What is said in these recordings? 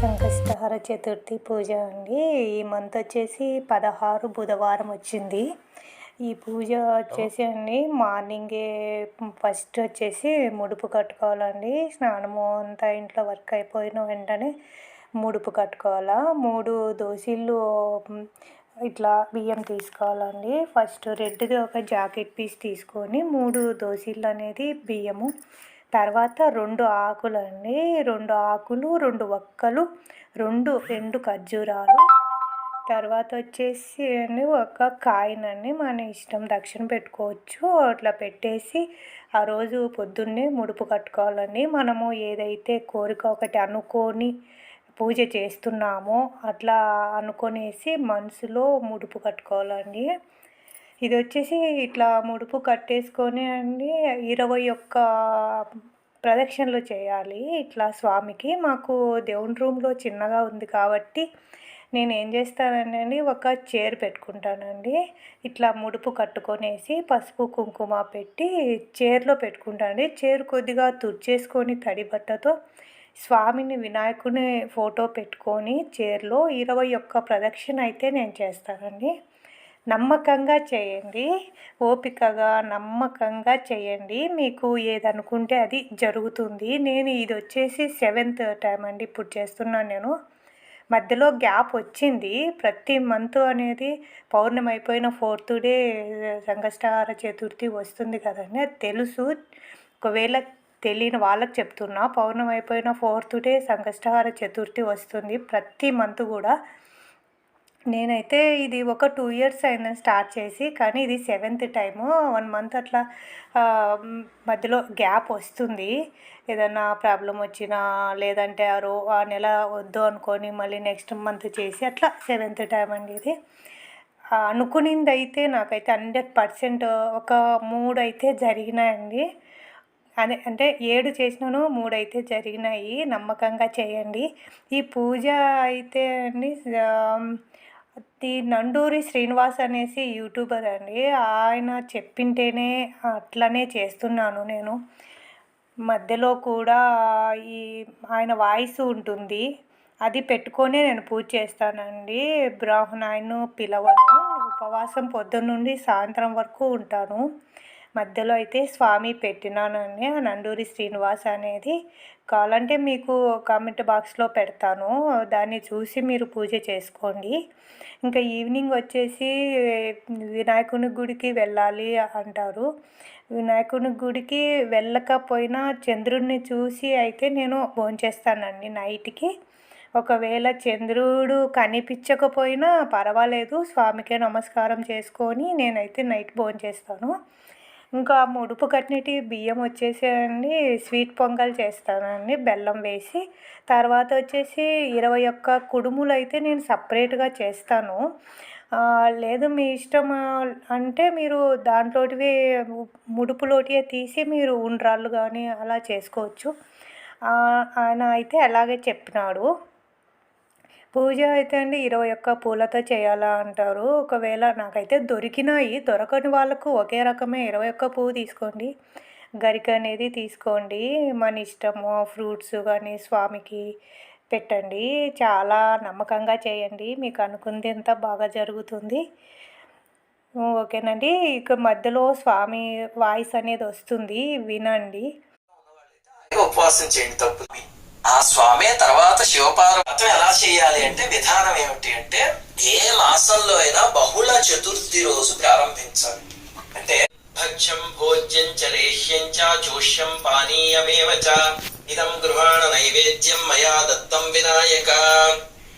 సంకష్టహర చతుర్థి పూజ అండి. ఈ మంత్ వచ్చేసి పదహారు బుధవారం వచ్చింది. ఈ పూజ వచ్చేసి అండి మార్నింగే ఫస్ట్ వచ్చేసి ముడుపు కట్టుకోవాలండి. స్నానము అంతా ఇంట్లో వర్క్ అయిపోయిన వెంటనే ముడుపు కట్టుకోవాలా. మూడు దోశలు ఇట్లా బియ్యం తీసుకోవాలండి. ఫస్ట్ రెడ్ది ఒక జాకెట్ పీస్ తీసుకొని మూడు దోశలు అనేది బియ్యము తర్వాత రెండు ఆకులండి. రెండు ఆకులు రెండు ఒక్కలు రెండు ఎండు ఖర్జూరాలు. తర్వాత వచ్చేసి అండి ఒక కాయనండి. మన ఇష్టం దక్షిణ పెట్టుకోవచ్చు. అట్లా పెట్టేసి ఆ రోజు పొద్దున్నే ముడుపు కట్టుకోవాలండి. మనము ఏదైతే కోరిక ఒకటి అనుకొని పూజ చేస్తున్నామో అట్లా అనుకునేసి మనసులో ముడుపు కట్టుకోవాలండి. ఇది వచ్చేసి ఇట్లా ముడుపు కట్టేసుకొని అండి ఇరవై ఒక్క ప్రదక్షిణలు చేయాలి ఇట్లా స్వామికి. మాకు దేవుని రూమ్లో చిన్నగా ఉంది కాబట్టి నేను ఏం చేస్తానండి ఒక చైర్ పెట్టుకుంటానండి. ఇట్లా ముడుపు కట్టుకొనేసి పసుపు కుంకుమ పెట్టి చైర్లో పెట్టుకుంటానండి చైర్ కొద్దిగా తుడిచేసుకొని తడి బట్టతో స్వామిని వినాయకుని ఫోటో పెట్టుకొని చైర్లో ఇరవై ఒక్క ప్రదక్షిణ అయితే నేను చేస్తానండి. నమ్మకంగా చేయండి. ఓపికగా నమ్మకంగా చేయండి. మీకు ఏదనుకుంటే అది జరుగుతుంది. నేను ఇది వచ్చేసి సెవెంత్ టైం అండి ఇప్పుడు చేస్తున్నాను నేను. మధ్యలో గ్యాప్ వచ్చింది. ప్రతి మంత్ అనేది పౌర్ణమి అయిపోయిన ఫోర్త్ డే సంకష్టహార చతుర్థి వస్తుంది కదండి. అది తెలుసు. ఒకవేళ తెలియని వాళ్ళకి చెప్తున్నా పౌర్ణమి అయిపోయిన ఫోర్త్ డే సంకష్టహార చతుర్థి వస్తుంది ప్రతి మంత్ కూడా. నేనైతే ఇది ఒక టూ ఇయర్స్ అయిన స్టార్ట్ చేసి కానీ ఇది సెవెంత్ టైము. వన్ మంత్ అట్లా మధ్యలో గ్యాప్ వస్తుంది. ఏదన్నా ప్రాబ్లం వచ్చినా లేదంటే ఆ రో ఆ నెల వద్దు అనుకొని మళ్ళీ నెక్స్ట్ మంత్ చేసి అట్లా సెవెంత్ టైం అండి ఇది. అనుకునింది అయితే నాకైతే హండ్రెడ్ పర్సెంట్ ఒక మూడు అయితే జరిగినాయండి. అదే అంటే ఏడు చేసినాను మూడు అయితే జరిగినాయి. నమ్మకంగా చేయండి. ఈ పూజ అయితే అండి ది నండూరి శ్రీనివాస్ అనేసి యూట్యూబర్ అండి. ఆయన చెప్పింటేనే అట్లనే చేస్తున్నాను నేను. మధ్యలో కూడా ఈ ఆయన వాయిస్ ఉంటుంది. అది పెట్టుకొని నేను పూజ చేస్తానండి. బ్రాహ్మణాయను పిలవను. ఉపవాసం పొద్దున్న నుండి సాయంత్రం వరకు ఉంటాను. మధ్యలో అయితే స్వామి పెట్టినానండి. నండూరి శ్రీనివాస్ అనేది కావాలంటే మీకు కామెంట్ బాక్స్లో పెడతాను. దాన్ని చూసి మీరు పూజ చేసుకోండి. ఇంకా ఈవినింగ్ వచ్చేసి వినాయకుని గుడికి వెళ్ళాలి అంటారు. వినాయకుని గుడికి వెళ్ళకపోయినా చంద్రుడిని చూసి అయితే నేను భోంచేస్తానండి నైట్కి. ఒకవేళ చంద్రుడు కనిపించకపోయినా పర్వాలేదు స్వామికే నమస్కారం చేసుకొని నేనైతే నైట్ భోంచేస్తాను ఇంకా ముడుపు కట్టినటి బియ్యం వచ్చేసేయండి. స్వీట్ పొంగల్ చేస్తానండి. బెల్లం వేసి తర్వాత వచ్చేసి ఇరవై ఒక్క కుడుములు అయితే నేను సపరేట్గా చేస్తాను. లేదు మీ ఇష్టం అంటే మీరు దాంట్లోటివి ముడుపులోటివే తీసి మీరు ఉండ్రాళ్ళు కానీ అలా చేసుకోవచ్చు. ఆయన అయితే అలాగే చెప్పినాడు. పూజ అయితే అండి ఇరవై ఒక్క పూలతో చేయాలా అంటారు. ఒకవేళ నాకైతే దొరికినాయి దొరకని వాళ్ళకు ఒకే రకమే ఇరవై ఒక్క పువ్వు తీసుకోండి. గరిక అనేది తీసుకోండి. మన ఇష్టము ఫ్రూట్స్ కానీ స్వామికి పెట్టండి. చాలా నమ్మకంగా చేయండి. మీకు అనుకుంది ఎంత బాగా జరుగుతుంది. ఓకేనండి. ఇక మధ్యలో స్వామి వాయిస్ అనేది వస్తుంది. వినండి. ఉపవాసం చేయండి తప్పు ఆ స్వామి తర్వాత శివపార్వతం ఎలా చేయాలి అంటే విధానం ఏమిటి అంటే ఏ మాసంలో అయినా బహుళ చతుర్థి రోజు ప్రారంభించాలి. అంటే భక్ష్యం భోజ్యం చ లేహ్యం చ జోష్యం పానీయమేవ చ ఇదం గృహాణ నైవేద్యం మయా దత్తం వినాయక.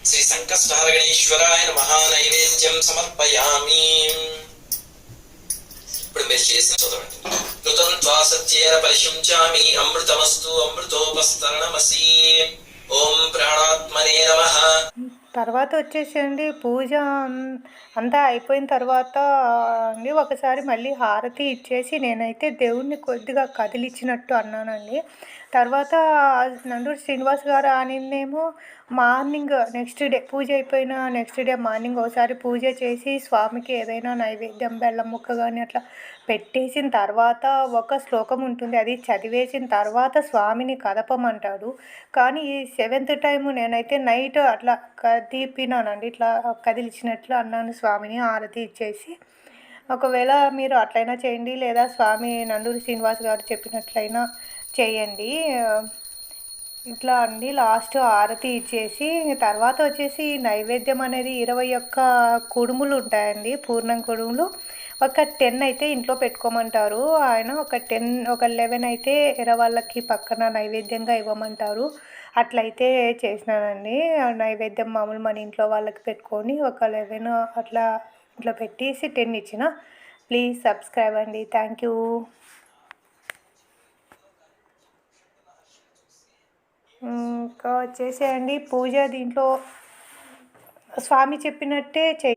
శ్రీ సంకష్టహార గణేశ్వరాయ మహా నైవేద్యం సమర్పయామి. ఇప్పుడు మీరు చేసిన చదవండి కృతం త్వాసత్యేన పరిశుంచామి అమృతమస్తు అమృతోపస్తరణమసి ఓం ప్రాణాత్మనే నమ తర్వాత వచ్చేసండి పూజ అంతా అయిపోయిన తర్వాత అండి ఒకసారి మళ్ళీ హారతి ఇచ్చేసి నేనైతే దేవుణ్ణి కొద్దిగా కదిలిచ్చినట్టు అన్నానండి. తర్వాత నందూరి శ్రీనివాస్ గారు ఆనిందేమో మార్నింగ్ నెక్స్ట్ డే పూజ అయిపోయిన నెక్స్ట్ డే మార్నింగ్ ఒకసారి పూజ చేసి స్వామికి ఏదైనా నైవేద్యం బెల్లం ముక్క కానీ అట్లా పెట్టేసిన తర్వాత ఒక శ్లోకం ఉంటుంది. అది చదివేసిన తర్వాత స్వామిని కదపమంటాడు. కానీ ఈ సెవెంత్ టైం నేనైతే నైట్ అట్లా కదిపినానండి. ఇట్లా కదిలిచినట్లు అన్నాను స్వామిని ఆరతి ఇచ్చేసి. ఒకవేళ మీరు అట్లయినా చేయండి. లేదా స్వామి నందూరి శ్రీనివాస్ గారు చెప్పినట్లయినా చేయండి. ఇట్లా అండి లాస్ట్ ఆరతి ఇచ్చేసి తర్వాత వచ్చేసి నైవేద్యం అనేది ఇరవై ఒక్క కుడుములు ఉంటాయండి పూర్ణం కుడుములు. ఒక టెన్ అయితే ఇంట్లో పెట్టుకోమంటారు. ఆయన ఒక టెన్ ఒక లెవెన్ అయితే ఎరవాళ్ళకి పక్కన నైవేద్యంగా ఇవ్వమంటారు. అట్లయితే చేసినానండి. నైవేద్యం మామూలు మన ఇంట్లో వాళ్ళకి పెట్టుకొని ఒక లెవెన్ అట్లా ఇట్లా పెట్టేసి టెన్ ఇచ్చిన ప్లీజ్ సబ్స్క్రైబ్ అండి. థ్యాంక్ యూ ఇంకా వచ్చేసేయండి. పూజ దీంట్లో స్వామి చెప్పినట్టే చే